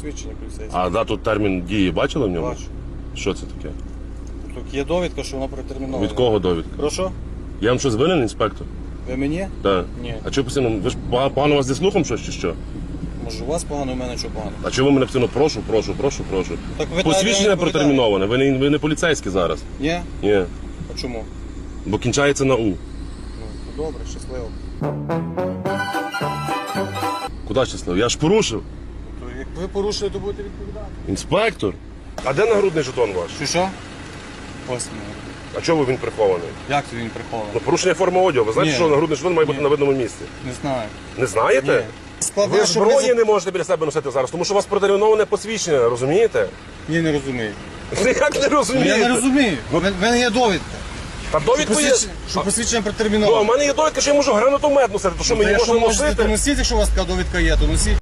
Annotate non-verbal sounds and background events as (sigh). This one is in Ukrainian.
Свідчення поліцейське. А дату термін дії бачили в ньому? Бачу. Що це таке? Тут є довідка, що воно протерміновано. Від кого довідка? Прошу? Я вам щось винен, інспектор? Ви мені? Так. Ні. А чого постійно? Ви ж пога- погано у вас зі слухом щось чи що? Може у вас погано, у мене що погано. А чого ви мене постійно прошу, прошу, прошу, прошу? Так ви Посвідчення не протерміноване. Ви не, ви не поліцейські зараз. Ні? Ні. А чому? Бо кінчається на У. Ну, то добре, щасливо. Куди щасливо? Я ж порушив. Ви порушили, то будете відповідати. Інспектор. А де нагрудний жетон ваш? Що що? Ось ми. А чого він прихований? Як це він прихований? Ну, порушення форми одягу. Ви знаєте, Ні. що нагрудний жетон має бути Ні. на видному місці? Не знаю. Не знаєте? Ні. Складно, Ви щоб не зброї не можете біля себе носити зараз, тому що у вас протерміноване посвідчення, розумієте? Ні, не розумію. (laughs) Як не Ну, розумієте? я не розумію. В мене є довідка. Та довідку є. Посвідчення- Що посвідчення Ну, а в протерміновано. мене є довідка, що я можу гранатомет носити, то що Ну, мені якщо можна можете, носити? то носіть, якщо у вас така довідка є, то носіть.